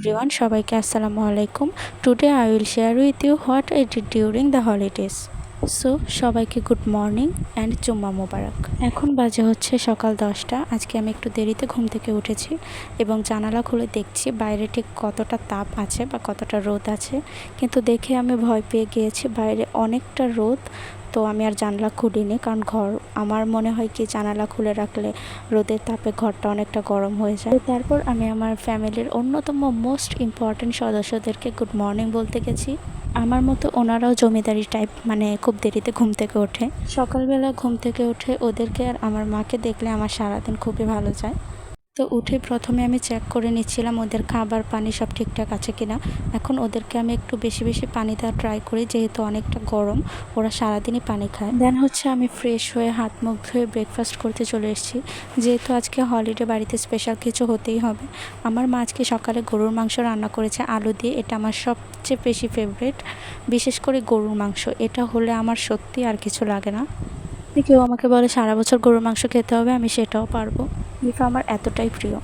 everyone, সবাইকে আসসালামু আলাইকুম। Today I will share with you what I did during the holidays so সবাইকে good morning and জুম্মা মোবারক এখন বাজে হচ্ছে সকাল দশটা। আজকে আমি একটু দেরিতে ঘুম থেকে উঠেছি এবং জানালা খুলে দেখছি বাইরে ঠিক কতটা তাপ আছে বা কতটা রোদ আছে। কিন্তু দেখে আমি ভয় পেয়ে গিয়েছি বাইরে অনেকটা রোদ তো আমি আর জানলা খুলিনি, কারণ ঘর, আমার মনে হয় কি জানালা খুলে রাখলে রোদের তাপে ঘরটা অনেকটা গরম হয়ে যায়। তারপর আমি আমার ফ্যামিলির অন্যতম মোস্ট ইম্পর্ট্যান্ট সদস্যদেরকে গুড মর্নিং বলতে গেছি। আমার মতো ওনারাও জমিদারি টাইপ মানে খুব দেরিতে ঘুম থেকে ওঠে। সকালবেলা ঘুম থেকে উঠে ওদেরকে আর আমার মাকে দেখলে আমার সারাদিন খুবই ভালো যায়। তো উঠে প্রথমে আমি চেক করে নিচ্ছিলাম ওদের খাবার পানি সব ঠিকঠাক আছে কিনা। এখন ওদেরকে আমি একটু বেশি বেশি পানি দেওয়া ট্রাই করি, যেহেতু অনেকটা গরম, ওরা সারাদিনই পানি খায়। দেন হচ্ছে আমি ফ্রেশ হয়ে, হাত মুখ ধুয়ে ব্রেকফাস্ট করতে চলে এসেছি। যেহেতু আজকে হলিডে বাড়িতে স্পেশাল কিছু হতেই হবে। আমার মা আজকে সকালে গরুর মাংস রান্না করেছে, আলু দিয়ে। এটা আমার সবচেয়ে বেশি ফেভারিট বিশেষ করে গরুর মাংস। এটা হলে আমার সত্যি আর কিছু লাগে না। কেউ আমাকে বলে, সারা বছর গরুর মাংস খেতে হবে, আমি সেটাও পারব। বিফ আমার এতটাই প্রিয়।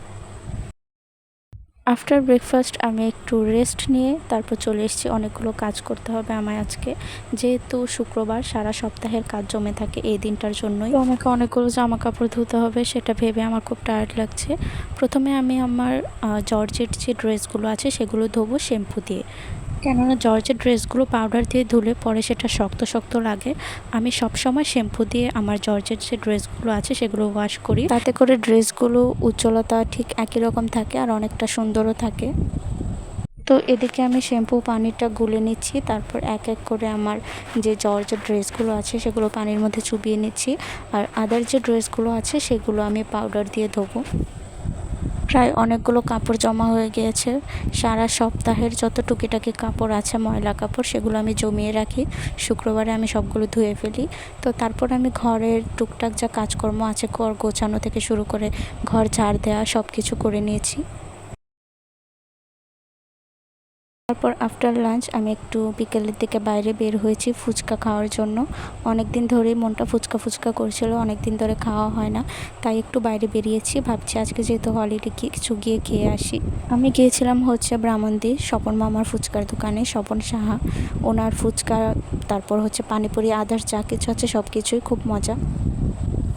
আফটার ব্রেকফাস্ট আমি একটু রেস্ট নিয়ে তারপর চলে এসেছি, অনেকগুলো কাজ করতে হবে আমায় আজকে। যেহেতু শুক্রবার সারা সপ্তাহের কাজ জমে থাকে এই দিনটার জন্যই। আমাকে অনেকগুলো জামা কাপড় ধুতে হবে, সেটা ভেবে আমার খুব টায়ার্ড লাগছে। প্রথমে আমি আমার জর্জের যে ড্রেসগুলো আছে সেগুলো ধোবো শ্যাম্পু দিয়ে। কেননা জর্জের ড্রেসগুলো পাউডার দিয়ে ধুলে পরে সেটা শক্ত শক্ত লাগে। আমি সবসময় শ্যাম্পু দিয়ে আমার জর্জের যে ড্রেসগুলো আছে সেগুলো ওয়াশ করি। তাতে করে ড্রেসগুলো উজ্জ্বলতা ঠিক একই রকম থাকে আর অনেকটা সুন্দরও থাকে। তো এদিকে আমি শ্যাম্পু পানিটা গুলে নিচ্ছি, তারপর এক এক করে আমার যে জর্জের ড্রেসগুলো আছে সেগুলো পানির মধ্যে চুবিয়ে নিচ্ছি। আর আদার যে ড্রেসগুলো আছে সেগুলো আমি পাউডার দিয়ে ধোবো। প্রায় অনেকগুলো কাপড় জমা হয়ে গিয়েছে। সারা সপ্তাহের যত টুকিটাকি কাপড় আছে, ময়লা কাপড়, সেগুলো আমি জমিয়ে রাখি। শুক্রবারে আমি সবগুলো ধুয়ে ফেলি। তো তারপর আমি ঘরের টুকটাক যা কাজকর্ম আছে, ঘর গোছানো থেকে শুরু করে ঘর ঝাড় দেওয়া সব কিছু করে নিয়েছি। তারপর আফটার লাঞ্চ আমি একটু বিকেলের দিকে বাইরে বের হয়েছি ফুচকা খাওয়ার জন্য। অনেক দিন ধরেই মনটা ফুচকা ফুচকা করছিল অনেক দিন ধরে খাওয়া হয় না, তাই একটু বাইরে বেরিয়েছি। ভাবছি আজকে যেহেতু হলিডে কিছু গিয়ে খেয়ে আসি। আমি গিয়েছিলাম হচ্ছে ব্রাহ্মণদি, স্বপন মামার ফুচকার দোকানে, স্বপন সাহা, ওনার ফুচকা, তারপর হচ্ছে পানিপুরি আদার্স যা কিছু আছে সব কিছুই খুব মজা।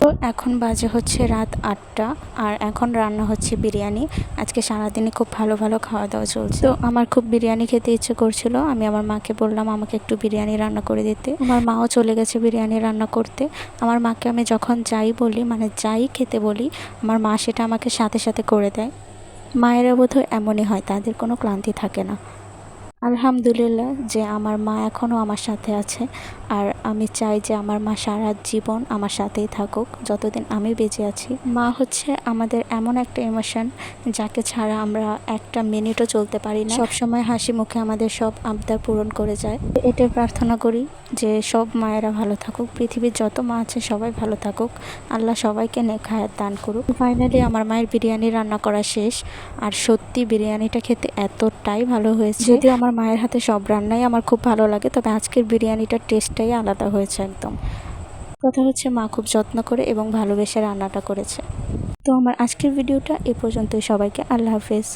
তো এখন বাজে হচ্ছে রাত আটটা, আর এখন রান্না হচ্ছে বিরিয়ানি। আজকে সারাদিনে খুব ভালো ভালো খাওয়া দাওয়া চলছে। তো আমার খুব বিরিয়ানি খেতে ইচ্ছে করছিল। আমি আমার মাকে বললাম, আমাকে একটু বিরিয়ানি রান্না করে দিতে আমার মাও চলে গেছে বিরিয়ানি রান্না করতে। আমার মাকে আমি যখন যাই বলি মানে যাই খেতে বলি, আমার মা সেটা আমাকে সাথে সাথে করে দেয়। মায়েরা বোধহয় এমনই হয়, তাদের কোনো ক্লান্তি থাকে না। আলহামদুলিল্লাহ যে আমার মা এখনও আমার সাথে আছে। আর আমি চাই যে আমার মা সারা জীবন আমার সাথেই থাকুক। যতদিন আমি বেঁচে আছি, মা হচ্ছে আমাদের এমন একটা ইমোশন যাকে ছাড়া আমরা একটা মিনিটও চলতে পারি না। সবসময় হাসি মুখে আমাদের সব আবদার পূরণ করে যায়। এটাই প্রার্থনা করি যে সব মায়েরা ভালো থাকুক। পৃথিবীর যত মা আছে সবাই ভালো থাকুক। আল্লাহ সবাইকে নেখায়াত দান করুক। ফাইনালি আমার মায়ের বিরিয়ানি রান্না করা শেষ। আর সত্যি বিরিয়ানিটা খেতে এতটাই ভালো হয়েছে। যদিও আমার মায়ের হাতে সব রান্নাই আমার খুব ভালো লাগে, তবে আজকের বিরিয়ানিটার টেস্টটাই আলাদা হয়েছে একদম। কথা হচ্ছে মা খুব যত্ন করে এবং ভালোবেসে রান্নাটা করেছে। তো আমার আজকের ভিডিওটা এ পর্যন্তই। সবাইকে আল্লাহ হাফেজ।